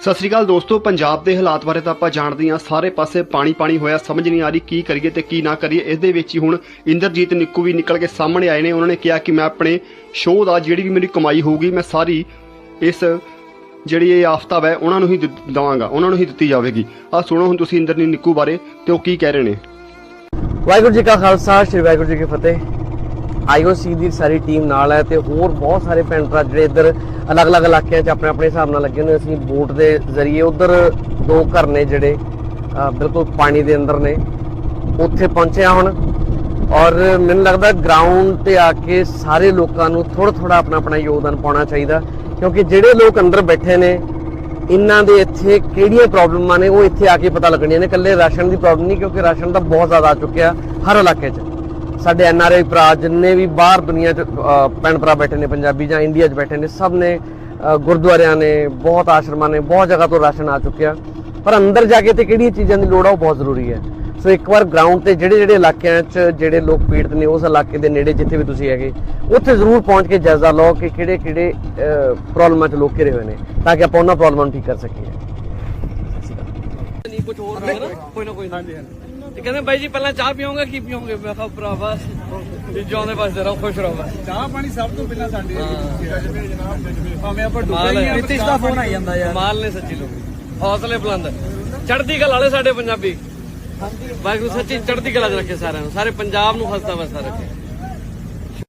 ਸਤਿ ਸ੍ਰੀ ਅਕਾਲ ਦੋਸਤੋ, ਪੰਜਾਬ ਦੇ ਹਾਲਾਤ ਬਾਰੇ ਤਾਂ ਆਪਾਂ ਜਾਣਦੇ ਹਾਂ। ਸਾਰੇ ਪਾਸੇ ਪਾਣੀ ਪਾਣੀ ਹੋਇਆ, ਸਮਝ ਨਹੀਂ ਆ ਰਹੀ ਕੀ ਕਰੀਏ ਤੇ ਕੀ ਨਾ ਕਰੀਏ। ਇਸ ਦੇ ਵਿੱਚ ਹੀ ਹੁਣ ਇੰਦਰਜੀਤ ਨਿੱਕੂ ਵੀ ਨਿਕਲ ਕੇ ਸਾਹਮਣੇ ਆਏ ਨੇ। ਉਹਨਾਂ ਨੇ ਕਿਹਾ ਕਿ ਮੈਂ ਆਪਣੇ ਸ਼ੋਅ ਦਾ ਜਿਹੜੀ ਵੀ ਮੇਰੀ ਕਮਾਈ ਹੋਊਗੀ, ਮੈਂ ਸਾਰੀ ਇਸ ਜਿਹੜੀ ਇਹ ਆਫਤਾਬ ਹੈ, ਉਹਨਾਂ ਨੂੰ ਹੀ ਦਿੱਤ- ਦੇਵਾਂਗਾ। ਉਹਨਾਂ ਨੂੰ ਹੀ ਦਿੱਤੀ ਜਾਵੇਗੀ। ਆ ਸੁਣੋ ਹੁਣ ਤੁਸੀਂ ਇੰਦਰਜੀਤ ਨਿੱਕੂ ਬਾਰੇ ਤੇ ਉਹ ਕੀ ਕਹਿ ਰਹੇ ਨੇ। ਵਾਹਿਗੁਰੂ ਜੀ ਕਾ ਖਾਲਸਾ, ਸ੍ਰੀ ਵਾਹਿਗੁਰੂ ਜੀ ਕੀ ਫਤਿਹ। ਆਈਓਸੀ ਦੀ ਸਾਰੀ ਟੀਮ ਨਾਲ ਹੈ ਤੇ ਹੋਰ ਬਹੁਤ ਸਾਰੇ ਭੈਣ ਭਰਾ ਜਿਹੜੇ ਇੱਧਰ ਅਲੱਗ-ਅਲੱਗ ਇਲਾਕਿਆਂ 'ਚ ਆਪਣੇ ਆਪਣੇ ਹਿਸਾਬ ਨਾਲ ਲੱਗੇ ਨੇ। ਅਸੀਂ ਬੋਟ ਦੇ ਜ਼ਰੀਏ ਉਧਰ ਦੋ ਘਰ ਨੇ ਜਿਹੜੇ ਬਿਲਕੁਲ ਪਾਣੀ ਦੇ ਅੰਦਰ ਨੇ। ਉੱਥੇ ਪਹੁੰਚਿਆ ਹੁਣ ਔਰ ਮੈਨੂੰ ਲੱਗਦਾ ਗਰਾਊਂਡ ਤੇ ਆ ਕੇ ਸਾਰੇ ਲੋਕਾਂ ਨੂੰ ਥੋੜਾ ਥੋੜਾ ਆਪਣਾ ਆਪਣਾ ਯੋਗਦਾਨ ਪਾਉਣਾ ਚਾਹੀਦਾ, ਕਿਉਂਕਿ ਜਿਹੜੇ ਲੋਕ ਅੰਦਰ ਬੈਠੇ ਨੇ, ਇਹਨਾਂ ਦੇ ਇੱਥੇ ਕਿਹੜੀਆਂ ਪ੍ਰੋਬਲਮਾਂ ਨੇ, ਉਹ ਇੱਥੇ ਆ ਕੇ ਪਤਾ ਲੱਗਣੀਆਂ ਨੇ। ਇਕੱਲੇ ਰਾਸ਼ਨ ਦੀ ਪ੍ਰੋਬਲਮ ਨਹੀਂ, ਕਿਉਂਕਿ ਰਾਸ਼ਨ ਤਾਂ ਬਹੁਤ ਜ਼ਿਆਦਾ ਆ ਚੁੱਕਿਆ ਹਰ ਇਲਾਕੇ 'ਚ। ਸਾਡੇ ਐਨਆਰਆਈ ਭਰਾ ਜਿੰਨੇ ਵੀ ਬਾਹਰ ਦੁਨੀਆ 'ਚ ਭੈਣ ਭਰਾ ਬੈਠੇ ਨੇ ਪੰਜਾਬੀ ਜਾਂ ਇੰਡੀਆ 'ਚ ਬੈਠੇ ਨੇ ਸਭ ਨੇ ਗੁਰਦੁਆਰਿਆਂ ਨੇ ਬਹੁਤ ਆਸ਼ਰਮਾਂ ਨੇ ਬਹੁਤ ਜਗ੍ਹਾ ਤੋਂ ਰਾਸ਼ਨ ਆ ਚੁੱਕਿਆ। ਪਰ ਅੰਦਰ ਜਾ ਕੇ ਤੇ ਕਿਹੜੀਆਂ ਚੀਜ਼ਾਂ ਦੀ ਲੋੜ ਆ ਉਹ ਬਹੁਤ ਜ਼ਰੂਰੀ ਹੈ। ਸੋ ਇੱਕ ਵਾਰ ਗਰਾਊਂਡ ਤੇ ਜਿਹੜੇ ਜਿਹੜੇ ਇਲਾਕਿਆਂ 'ਚ ਜਿਹੜੇ ਲੋਕ ਪੀੜਤ ਨੇ ਉਸ ਇਲਾਕੇ ਦੇ ਨੇੜੇ ਜਿੱਥੇ ਵੀ ਤੁਸੀਂ ਹੈਗੇ ਉੱਥੇ ਜ਼ਰੂਰ ਪਹੁੰਚ ਕੇ ਜਾਇਜ਼ਾ ਲਓ ਕਿ ਕਿਹੜੇ ਕਿਹੜੇ ਪ੍ਰੋਬਲਮਾਂ 'ਚ ਲੋਕ ਘਿਰੇ ਹੋਏ ਨੇ ਤਾਂ ਕਿ ਆਪਾਂ ਉਹਨਾਂ ਪ੍ਰੋਬਲਮਾਂ ਨੂੰ ਠੀਕ ਕਰ ਸਕੀਏ। ਨਹੀਂ ਕੁਝ ਹੋਰ ਹੋਵੇ ਨਾ। ਕੋਈ ਨਾ ਕੋਈ ਹਾਂਜੀ। ਤੇ ਕਹਿੰਦੇ ਬਾਈ ਜੀ ਪਹਿਲਾਂ ਚਾਹ ਪੀਓਗੇ ਕੀ ਪੀਓਗੇ? ਮੈਂ ਕਿਹਾ ਭਰਾਵਾ ਜੀ ਜਿਉਂਦੇ ਬਸਦੇ ਰਹੋ ਖੁਸ਼ ਰਹੋ ਬਸ। ਚਾਹ ਪਾਣੀ ਸਭ ਤੋਂ ਪਹਿਲਾਂ ਸਾਡੇ ਭਾਵੇਂ ਆਪਾਂ ਮਾਲ ਡੁੱਬੇ ਹੀ ਦਾ ਫੋਨ ਆਈ ਜਾਂਦਾ ਯਾਰ। ਮਾਲ ਨੇ ਸੱਚੀ ਲੋਕ ਹੌਸਲੇ ਬੁਲੰਦ। ਚੜ੍ਹਦੀ ਕਲਾ ਵਾਲੇ ਸਾਡੇ ਪੰਜਾਬੀ। ਵਾਹਿਗੁਰੂ ਸੱਚੀ ਚੜ੍ਹਦੀ ਕਲਾ 'ਚ ਰੱਖੇ ਸਾਰਿਆਂ ਨੂੰ। ਸਾਰੇ ਪੰਜਾਬ ਨੂੰ ਹੱਸਦਾ ਵਸਦਾ ਰੱਖੇ।